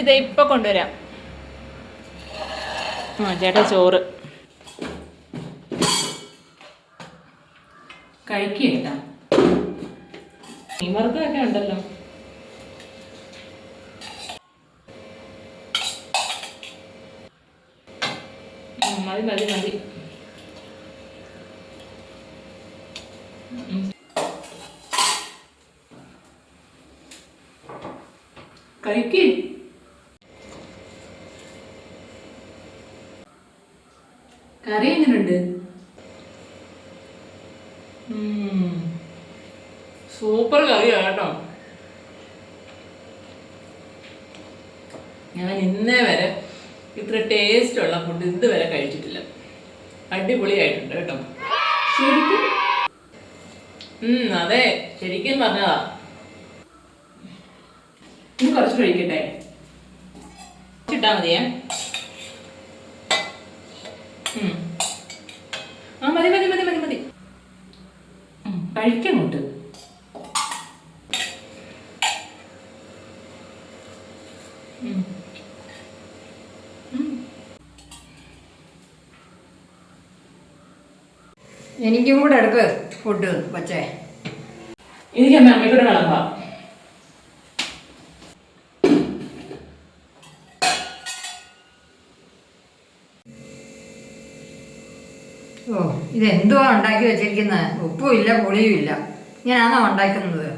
Minute ഇതേ ഇപ്പൊ കൊണ്ടുവരാം. ആ ചേട്ടാ ചോറ്. മീൻവറുത്തതൊക്കെ ഉണ്ടല്ലോ. മതി മതി മതി. കഴിക്കേ. കറി എങ്ങനെയുണ്ട് സൂപ്പർ കറിയാ കേട്ടോ. ഞാൻ ഇന്നേ വരെ ഇത്ര ടേസ്റ്റ് ഉള്ള ഫുഡ് ഇതുവരെ കഴിച്ചിട്ടില്ല. അടിപൊളിയായിട്ടുണ്ട് കേട്ടോ. ശരിക്കും? ഉം അതെ. ശരിക്കും പറഞ്ഞതാ. ഇനി കുറച്ച് കഴിക്കട്ടെ? ഇട്ടാ മതിയേ. മതി മതി മതി മതി. കഴിക്കങ്ങോട്ട്. എനിക്കും കൂടെ എടുക്ക് ഫുഡ് കൊച്ചേ. എനിക്ക് അമ്മ അമ്മയ്ക്കൂടെ വിളമ്പാം. ഇതെന്തുവാ ഉണ്ടാക്കി വെച്ചിരിക്കുന്നത്? ഉപ്പും ഇല്ല പുളിയും ഇല്ല ഇങ്ങനെയാണോ ഉണ്ടാക്കുന്നത്?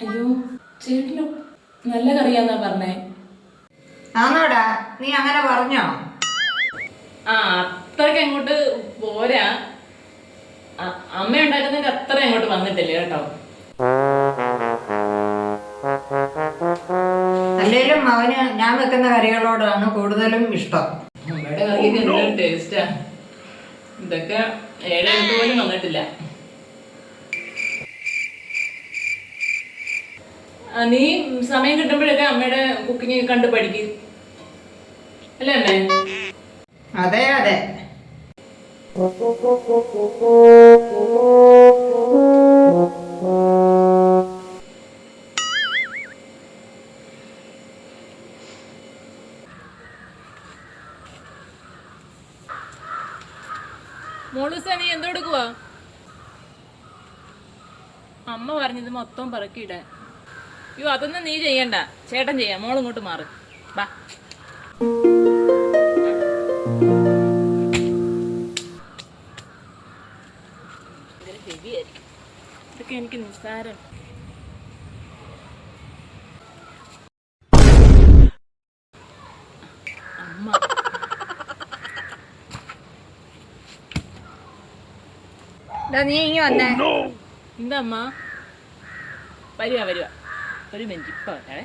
അയ്യോ ചേട്ടന് നല്ല കറിയാന്നാ പറഞ്ഞേ. ആന്നോടാ നീ അങ്ങനെ പറഞ്ഞോ? ആ അത്രയ്ക്ക് അങ്ങോട്ട് പോരാ. അമ്മ ഉണ്ടാക്കുന്നതിന്റെ അത്ര അങ്ങോട്ട് വന്നിട്ടില്ല കേട്ടോ. അല്ലേലും അവന് ഞാൻ വെക്കുന്ന കറികളോടാണ് കൂടുതലും ഇഷ്ടം. അമ്മയുടെ കറിയൊക്കെ എന്തൊരു ടേസ്റ്റാ ഇതൊക്കെ ഏഴെടുത്ത് പോലും വന്നിട്ടില്ല. നീ സമയം കിട്ടുമ്പോഴൊക്കെ അമ്മയുടെ കുക്കിംഗ് കണ്ട് പഠിക്കും. അല്ലേ അമ്മേ? അതെ അതെ. മോളൂസ നീ എന്തോ എടുക്കുവാ? അമ്മ പറഞ്ഞത് മൊത്തം പറക്കിയിടാൻ അയ്യോ അതൊന്നും നീ ചെയ്യണ്ട. ചേട്ടൻ ചെയ്യാം. മോൾ ഇങ്ങോട്ട് മാറ്. വാ എനിക്ക് നിസ്സാരം. നീ ഇങ്ങി വന്നേ. എന്താ അമ്മ? വരുക വരുക ഒരു മിനിറ്റ് ഇപ്പൊ വരാവേ.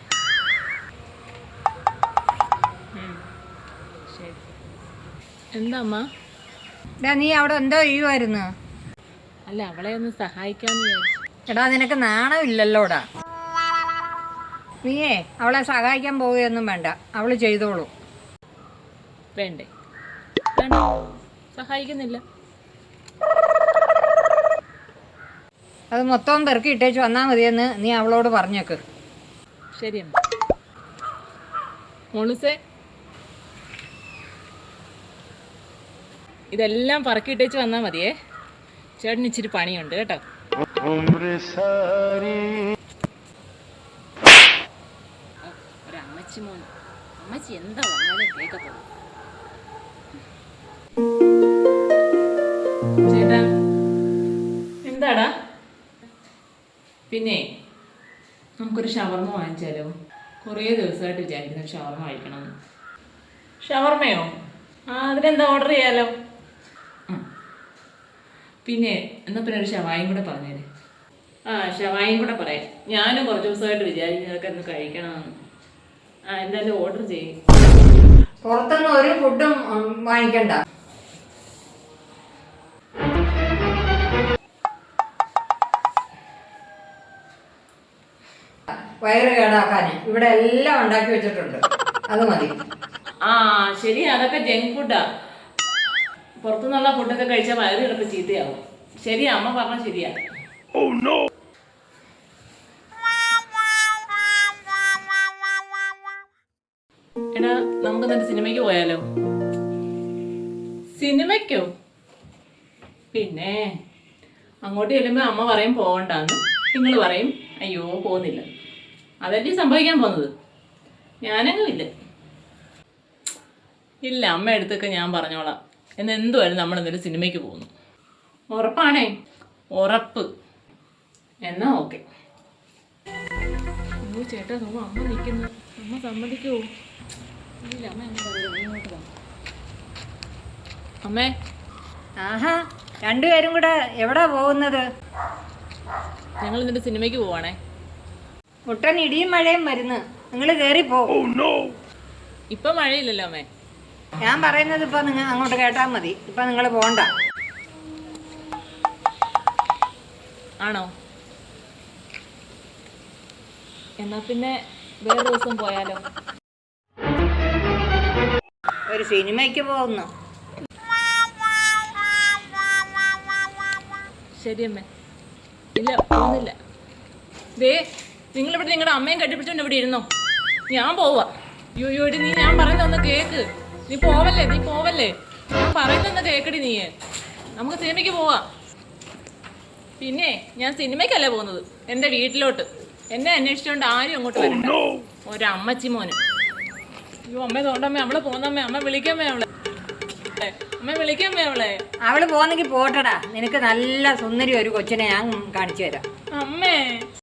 എന്താ അമ്മ? നീ അവിടെ എന്തോ ചെയ്യുമായിരുന്നു അല്ല അവളെ ഒന്ന് സഹായിക്കാന്ന് വിചാരിച്ചു. എടാ നിനക്ക് നാണമില്ലല്ലോടാ നീയേ അവളെ സഹായിക്കാൻ പോവുകയൊന്നും വേണ്ട. അവൾ ചെയ്തോളൂ. വേണ്ടേ? വേണ്ട. സഹായിക്കുന്നില്ല. അത് മൊത്തം പെറുക്കി ഇട്ടേച്ച് വന്നാൽ മതിയെന്ന് നീ അവളോട് പറഞ്ഞേക്ക്. ശരി അമ്മ. മോളുസേ. ഇതെല്ലാം പറക്കിയിട്ടേച്ച് വന്നാൽ മതിയേ. ചേട്ടന് ഇച്ചിരി പണിയുണ്ട് കേട്ടോ. മോൻ അമ്മച്ചി എന്താ പറഞ്ഞാലും കേൾക്കത്തുള്ളൂ. ചേട്ടാ പിന്നെ നമുക്കൊരു ഷവർമ വാങ്ങിച്ചാലോ? കുറേ ദിവസമായിട്ട് വിചാരിക്കുന്നു ഷവർമ കഴിക്കണം. ഷവർമയോ? ആ അതിനെന്താ ഓർഡർ ചെയ്യാലോ? പിന്നെ എന്നാ പിന്നെ ഒരു ഷവായും കൂടെ പറഞ്ഞേര്. ആ ഷവായും കൂടെ പറയാം. ഞാനും കുറച്ച് ദിവസമായിട്ട് വിചാരിക്കുന്നതൊക്കെ ഒന്ന് കഴിക്കണമെന്ന് ആ എന്തായാലും ഓർഡർ ചെയ്യും. പുറത്തുനിന്ന് ഒരു ഫുഡും വാങ്ങിക്കണ്ട. വയറ് കേടാക്കാന് ഇവിടെ എല്ലാം ഉണ്ടാക്കി വെച്ചിട്ടുണ്ട്. അത് മതി. ആ ശരി അതൊക്കെ ജങ്ക് ഫുഡാ പുറത്തുനിന്നുള്ള ഫുഡൊക്കെ കഴിച്ചാൽ വയറ് ചിലപ്പോൾ ചീത്തയാവും. ശരിയാ അമ്മ പറഞ്ഞ ശരിയാ. എടാ സിനിമയ്ക്ക് പോയാലോ? സിനിമയ്ക്കോ? പിന്നെ അങ്ങോട്ട് ചെല്ലുമ്പോ അമ്മ പറയും പോകണ്ടാന്ന് നിങ്ങൾ പറയും അയ്യോ പോകുന്നില്ല അതല്ലേ സംഭവിക്കാൻ പോകുന്നത്? ഞാനങ്ങും ഇല്ല? ഇല്ല അമ്മ അടുത്തൊക്കെ ഞാൻ പറഞ്ഞോളാം. എന്ന് എന്തുമായാലും നമ്മൾ എന്നൊരു സിനിമയ്ക്ക് പോകുന്നു. ഉറപ്പാണേ? ഉറപ്പ്. എന്നാ ഓക്കെ. ചേട്ടാ നോ അമ്മ നിൽക്കുന്നു. അമ്മ സമ്മതിക്കുമോ ഇല്ല അമ്മ എന്താ പറയുക ഇങ്ങോട്ട് വാ. അമ്മേ. ആഹാ രണ്ടുപേരും കൂടെ എവിടാ പോകുന്നത്? ഞങ്ങൾ എന്നിട്ട് സിനിമയ്ക്ക് പോവാണേ. മുട്ടൻ ഇടിയും മഴയും മരുന്ന്. നിങ്ങൾ കേറി പോ. ഇപ്പൊ മഴയില്ലല്ലോ അമ്മേ. ഞാൻ പറയുന്നത് ഇപ്പൊ നിങ്ങൾ അങ്ങോട്ട് കേട്ടാൽ മതി. ഇപ്പൊ നിങ്ങൾ പോണ്ട. ആണോ? എന്നാ പിന്നെ വേറെ ദിവസം പോയാലോ? ഒരു സിനിമയ്ക്ക് പോകുന്നു. ശരി അമ്മേ. ഇല്ല പോകുന്നില്ല. ദേ നിങ്ങളിവിടെ നിങ്ങളുടെ അമ്മയും കെട്ടിപ്പിടിച്ചോണ്ട് ഇവിടെ ഇരുന്നോ? ഞാൻ പോവാ അയ്യോ അയ്യോ എടി നീ ഞാൻ പറയുന്ന ഒന്ന് കേക്ക്. നീ പോവല്ലേ നീ പോവല്ലേ? ഞാൻ പറയുന്നൊന്ന് കേക്കടി നീ. നമുക്ക് സിനിമയ്ക്ക് പോവാ. പിന്നെ ഞാൻ സിനിമയ്ക്കല്ല പോകുന്നത്? എന്റെ വീട്ടിലോട്ട്. എന്നെ അന്വേഷിച്ചുകൊണ്ട് ആരും അങ്ങോട്ട് വരണ്ട. ഒരമ്മച്ചി മോന്. അയ്യോ അമ്മ തോണ്ടമ്മ അവളെ പോന്നമ്മ അമ്മ വിളിക്കാമേ അവളെ. അമ്മ വിളിക്കാമേ അവളെ. അവൾ പോകുന്നെങ്കിൽ പോട്ടടാ. നിനക്ക് നല്ല സുന്ദരി ഒരു കൊച്ചിനെ ഞാൻ കാണിച്ചു തരാം. അമ്മേ.